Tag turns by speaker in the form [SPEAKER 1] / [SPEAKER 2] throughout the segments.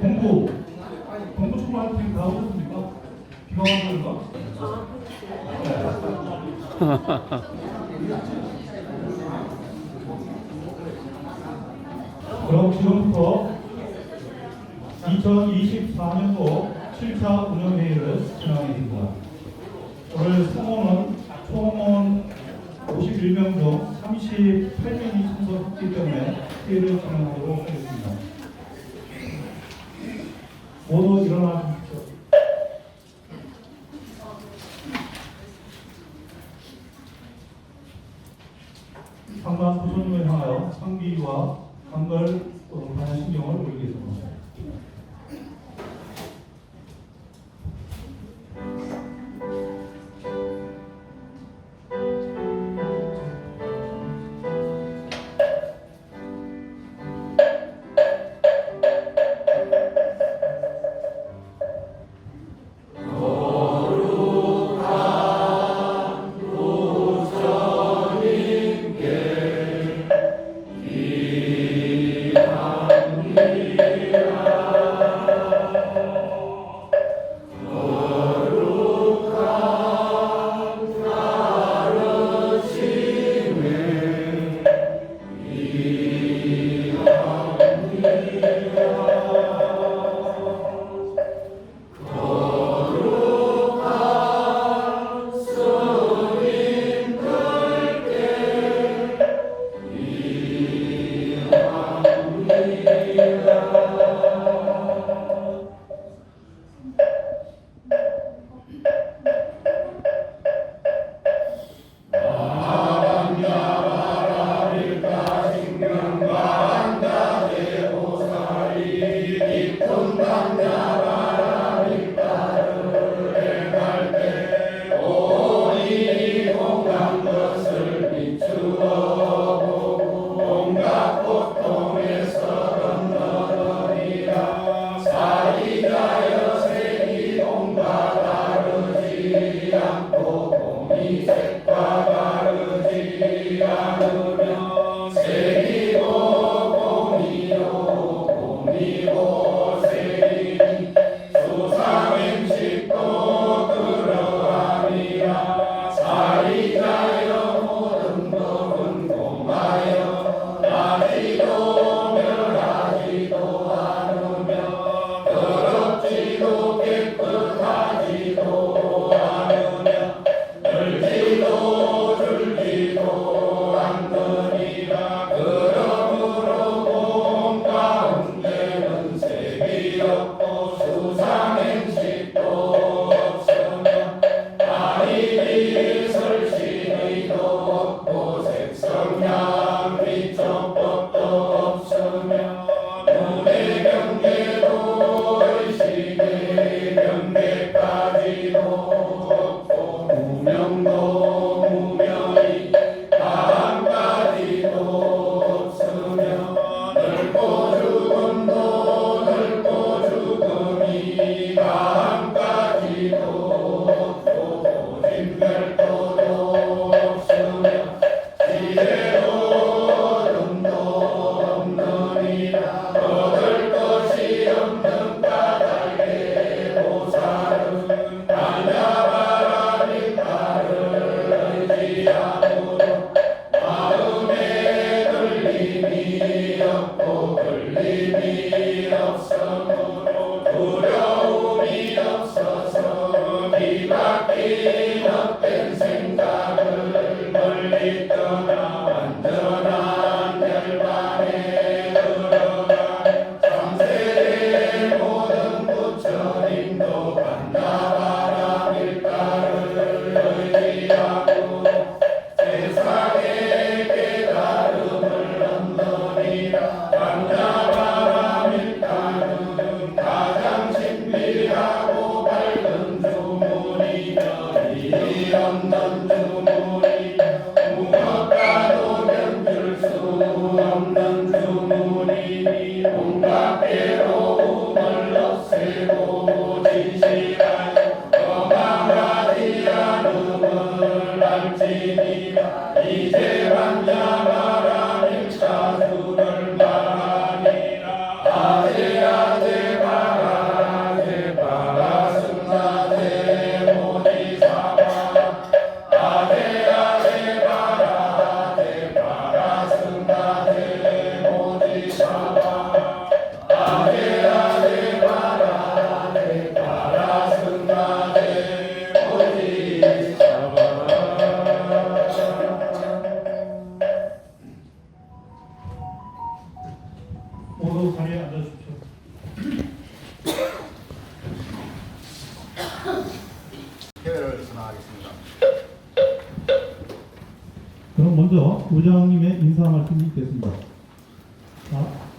[SPEAKER 1] 동부 동부 축구할 팀 가보셨습니까? 비가 온 건가? 그럼 지금부터 2024년도 7차 운영회의를 진행하겠습니다. 오늘 성원은 총원 51명 중 38명이 참석했기 때문에 회의를 진행하도록 하겠습니다. 모두 일어나 주십시오. 상반 부처님을 향하여 상비와 감걸 반한 신경을 올리겠습니다.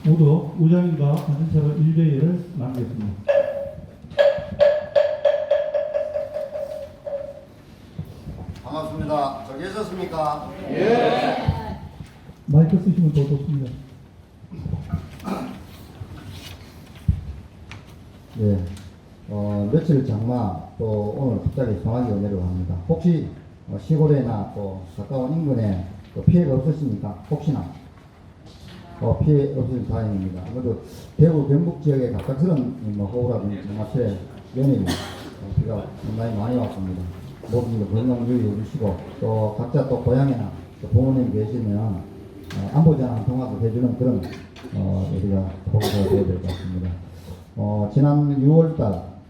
[SPEAKER 2] 5도 우장인과 관심차로 1대1을 남겼습니다.
[SPEAKER 3] 반갑습니다. 잘 계셨습니까? 예.
[SPEAKER 2] 마이크 쓰시면 더 좋습니다.
[SPEAKER 3] 예. 어, 며칠 장마 또 오늘 갑자기 강하게 내려고 합니다. 혹시 어, 시골에나 또 가까운 인근에 또 피해가 없으십니까? 혹시나. 어, 피해 없으면 다행입니다. 그래도 대구 경북 지역에 갑작스런 뭐 호우라든지 연일 어, 비가 상당히 많이 왔습니다. 모두 건강 유의해 주시고 또 각자 또 고향이나 또 부모님 계시면 어, 안보 전화 통화도 해주는 그런 어, 우리가 보고가 되어야 될 것 같습니다. 어, 지난 6월달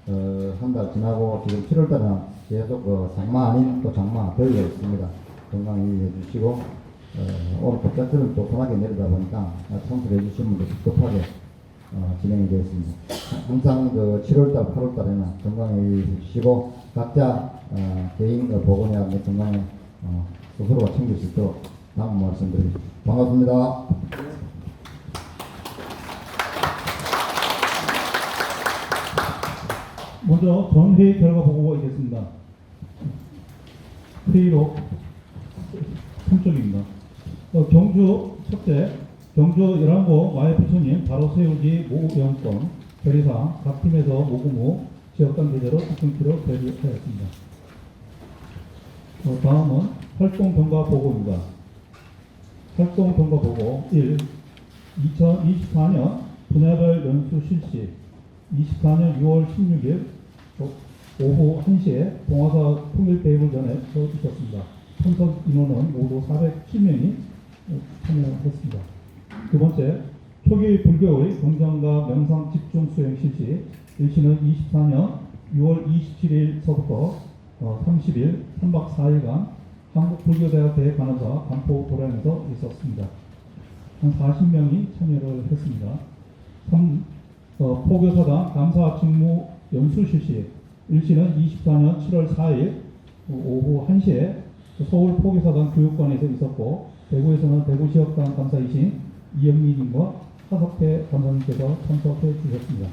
[SPEAKER 3] 어, 한 달 지나고 지금 7월달은 계속 그 장마 아닌 또 장마 더위가 있습니다. 건강 유의해 주시고 어, 오늘 갑작스런 또 소나기 내리다 보니까 청소를 해주시는 분들 급하게 어, 진행이 되었습니다. 항상 그 7월달, 8월달에는 건강에 주시고 각자 어, 개인 그 보건이나 내 건강에 어, 스스로가 챙길 수 있도록 다음 말씀드립니다. 반갑습니다.
[SPEAKER 2] 먼저 전회의 결과 보고가 있겠습니다. 회의록 3쪽입니다. 어, 경주 첫째, 경주 11고 마해피처님 바로 세우기 모영권 결의사항 각 팀에서 모금 후 지역관계자로 집중키로 결의하였습니다. 어, 다음은 활동 경과 보고입니다. 활동 경과 보고 1. 2024년 분야별 연수 실시 24년 6월 16일 오후 1시에 동화사 통일대회를 전에 있었습니다. 참석 인원은 모두 407명이 참여했습니다. 두 번째, 초기 불교의 공정과 명상 집중 수행 실시 일시는 24년 6월 27일서부터 30일 3박 4일간 한국불교대학 대 관원사 간포 도량에서 있었습니다. 한 40명이 참여를 했습니다. 3, 어, 포교사당 감사 직무 연수 실시 일시는 24년 7월 4일 오후 1시에 서울 포교사당 교육관에서 있었고 대구에서는 대구지역당 감사이신 이영민님과 하석태 감사님께서 참석해 주셨습니다.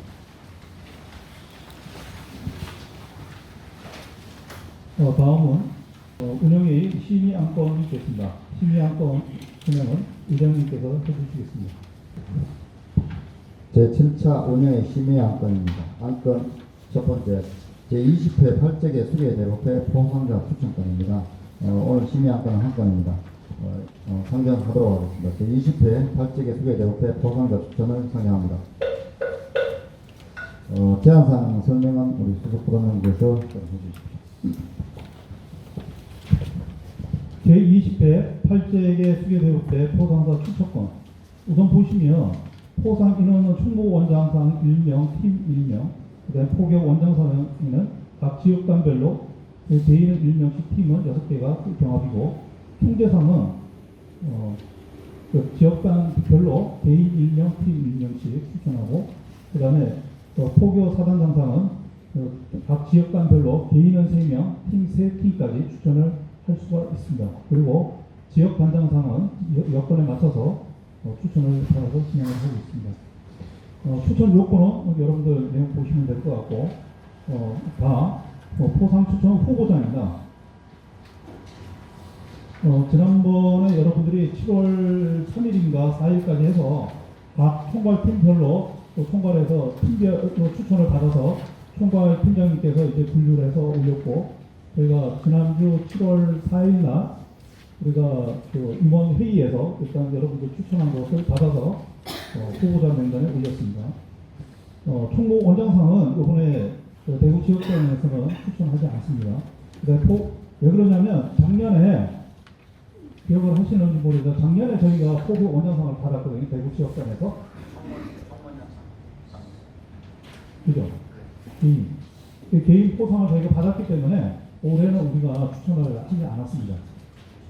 [SPEAKER 2] 어, 다음은 어, 운영의 심의 안건이 있겠습니다. 심의 안건 진행은 의장님께서 해주시겠습니다.
[SPEAKER 3] 제7차 운영의 심의 안건입니다. 안건 첫 번째 제20회 8적의 수계대법회 포상자 추천건입니다. 어, 오늘 심의 안건은 한 건입니다. 어, 어, 상정하도록 하겠습니다. 제20회 8적의 수계대법회 포상자 추천을 상정합니다. 어, 제안사항 설명은 우리 수석 부장님께서 해주십시오.
[SPEAKER 2] 제20회 8제계 수계대국대 포상사 추천권 우선 보시면 포상 인원은 충무 원장상 1명, 팀 1명, 그 다음에 포격 원장상에는 각 지역단별로 대인은 1명씩 팀은 6개가 병합이고 총재상은 어, 그 지역단별로 대인 1명, 팀 1명씩 추천하고 그 다음에 어, 포교 사단장상은 어, 각 지역단별로 개인은 3명, 팀 3팀까지 추천을 할 수가 있습니다. 그리고 지역 단장상은 여- 여건에 맞춰서 어, 추천을 받아서 진행을 하고 있습니다. 어, 추천 요건은 여러분들 내용 보시면 될 것 같고 어, 다 어, 포상 추천 후보자입니다. 어, 지난번에 여러분들이 7월 3일인가 4일까지 해서 각 총괄팀별로 또 총괄해서 팀별 또 추천을 받아서 총괄 팀장님께서 이제 분류를 해서 올렸고 저희가 지난주 7월 4일 날 우리가 그 임원 회의에서 일단 여러분들 추천한 것을 받아서 어, 후보자 명단에 올렸습니다. 어, 총무 원장상은 이번에 그 대구 지역장에서는 추천하지 않습니다. 포, 왜 그러냐면 작년에 기억을 하시는지 모르겠는데 작년에 저희가 후보 원장상을 받았거든요. 대구 지역장에서. 그죠? 개인. 그 개인 포상을 저희가 받았기 때문에 올해는 우리가 추천을 하지 않았습니다.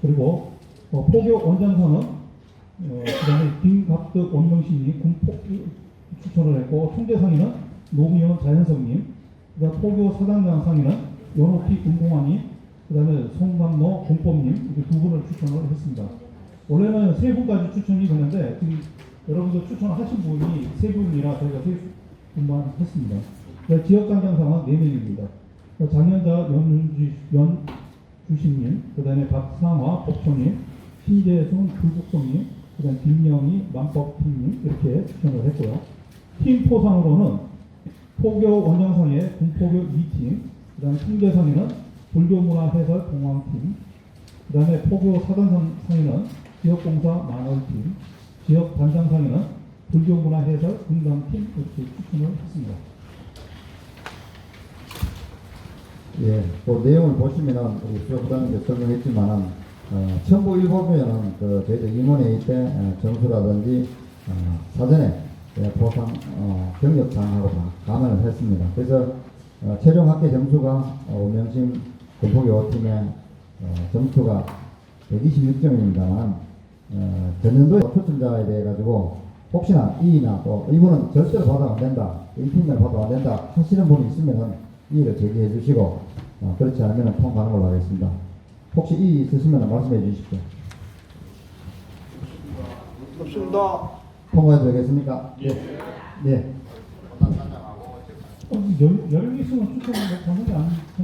[SPEAKER 2] 그리고 어, 포교 원장상은 어, 그다음에 김갑득 원명신이 군포 추천을 했고 총재상에는 노무현 자연성님, 그다음 포교 사장장 상에는 연호피 운동환님, 그 다음에 송감노 공법님 이렇게 두 분을 추천을 했습니다. 원래는 세 분까지 추천이 되는데 지금 여러분들 추천하신 분이 세 분이라 저희가 세 분만 했습니다. 그다음에 지역장장상은 네 명입니다. 장현자 연주 연주신님, 그 다음에 박상화 법초님, 신재순 불국성님, 그 다음 김영희 만법팀님 이렇게 추천을 했고요. 팀 포상으로는 포교 원장상에 군포교 2팀, 그 다음에 총재상에는 불교문화 해설 공황팀, 그 다음에 포교 사단상에는 지역공사 마을팀, 지역 단장상에는 불교문화 해설 분당팀 이렇게 추천을 했습니다.
[SPEAKER 3] 예, 그 내용을 보시면은 우리 수석부장님도 설명했지만은 어, 첨부 일보면은 그 저희들 임원회의 때 어, 점수라든지 어, 사전에 예, 보상 어, 경력상하고 다 감안을 했습니다. 그래서 어, 최종 합계 점수가 어, 오명심 건폭이 5팀의 어, 점수가 126점입니다만 어, 전년도에 초청자에 대해 가지고 혹시나 이나 또 이분은 절대로 받아면 안 된다, 일팀을 받아면 안 된다 하시는 분이 있으면은 이의를 제기해 주시고 어, 그렇지 않으면 통과하는 걸로 하겠습니다. 혹시 이의 있으시면 말씀해 주십시오.
[SPEAKER 4] 없습니다.
[SPEAKER 3] 통과해도 되겠습니까? 네. 네.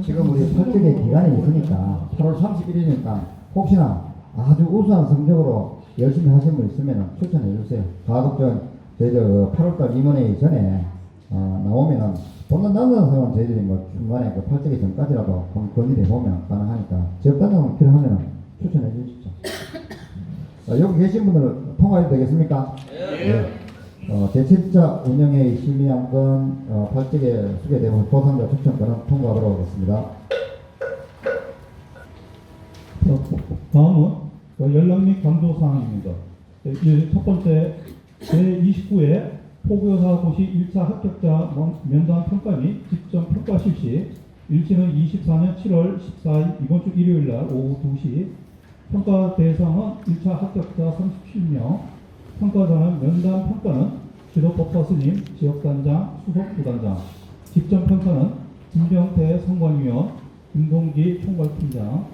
[SPEAKER 3] 지금 우리 설득의 기간이 있으니까 8월 31일이니까 혹시나 아주 우수한 성적으로 열심히 하신 분 있으면 추천해 주세요. 가급적 저희들 8월달 임원회의 전에 어, 나오면은 본난 단장상은 저희들이 뭐 중간에 그 팔적의 전까지라도 한번 건의해 보면 가능하니까 지역단장 은 필요하면 추천해 주십시오. 어, 여기 계신 분들 통과해도 되겠습니까? 네. 어, 제7자 운영회의 심의안건 어, 팔직에 소개되고 보상자 추천권은 통과하도록 하겠습니다.
[SPEAKER 2] 어, 다음은 그 연락 및 강조 사항입니다. 이첫 번째 제29회 포교사 고시 1차 합격자 면- 면담 평가 및 직전 평가 실시 일시는 24년 7월 14일 이번 주 일요일 날 오후 2시 평가 대상은 1차 합격자 37명 평가자는 면담 평가는 지도법사 스님, 지역단장, 수석 부단장 직전 평가는 김병태 선관위원, 김동기 총괄팀장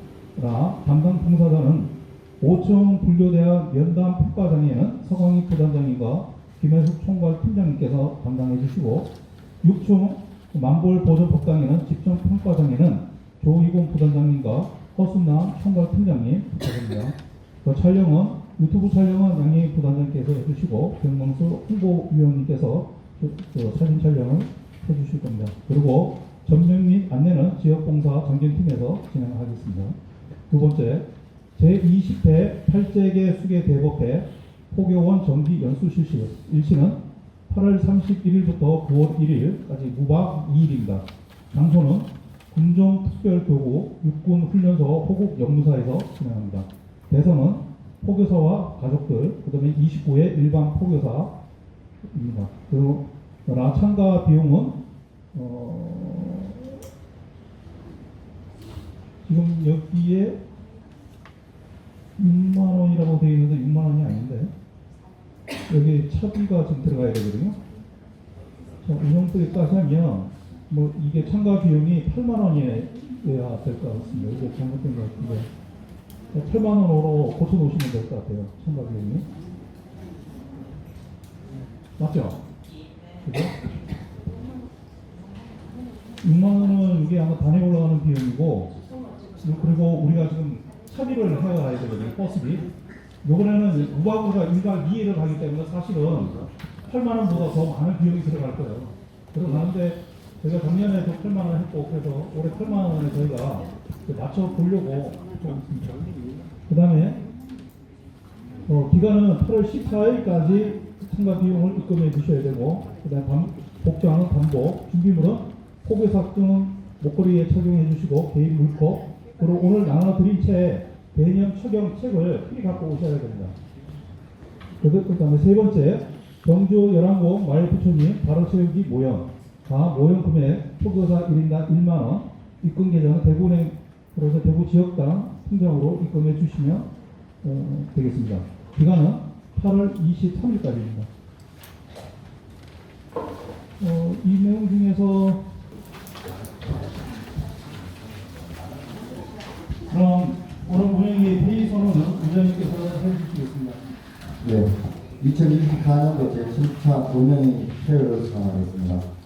[SPEAKER 2] 라 담당 봉사자는 5층 불교대학 면담 평가장에는 서광희 부단장님과 김혜숙 총괄팀장님께서 담당해 주시고 6층 만볼 보존법당에는 직전 평가장에는 조희공 부단장님과 허순남 총괄팀장님 부탁드립니다. 그 촬영은 유튜브 촬영은 양희 부단장께서 해주시고 백명수 홍보위원님께서 그, 그 사진 촬영을 해주실 겁니다. 그리고 전면 및 안내는 지역봉사 강진팀에서 진행하겠습니다. 두 번째, 제20회 팔재계 수계 대법회 포교원 정기 연수 실시 일시는 8월 31일부터 9월 1일까지 무박 2일입니다. 장소는 군종특별교구 육군훈련소 호국 영무사에서 진행합니다. 대선은 포교사와 가족들, 그 다음에 29회 일반 포교사입니다. 그리고 나 참가 비용은 어, 지금 여기에 6만 원이라고 되어 있는데 6만 원이 아닌데 여기 차비가 좀 들어가야 되거든요. 자, 운영비까지 하면 뭐 이게 참가 비용이 8만 원이어야 될 것 같습니다. 이게 잘못된 것 같은데 8만 원으로 고쳐 놓으시면 될 것 같아요. 참가 비용이 맞죠? 그죠? 6만 원은 이게 아마 단에 올라가는 비용이고 그리고 우리가 지금 차비를 해가야 되거든요. 버스비. 요번에는 무박으로가 1박 2일을 가기 때문에 사실은 8만 원보다 더 많은 비용이 들어갈 거예요. 들어가는데 저희가 작년에도 8만 원 했고 그래서 올해 8만 원에 저희가 그 맞춰 보려고 좀그 다음에 어, 기간은 8월 14일까지 참가 비용을 입금해 주셔야 되고 그다음 반, 복장은 반복 준비물은 포개삭 등 목걸이에 착용해 주시고 개인 물컵 그리고 오늘 나눠 드린 채 개념 착용 책을 필히 갖고 오셔야 됩니다. 그 다음에 세 번째 경주 열왕宫 마을부처님 바로 채우기 모형 가 모형 금액 포교사 1인당 1만원 입금 계좌는 대구은행 그래서 대구 지역당 통장으로 입금해 주시면 어, 되겠습니다. 기간은 8월 23일까지입니다. 어, 이 내용 중에서 그럼 오늘 모형의 회의 선언은 위원님께서 해주시겠습니다.
[SPEAKER 3] 네. 2024년도 제7차 운영위 폐회를 선언하겠습니다.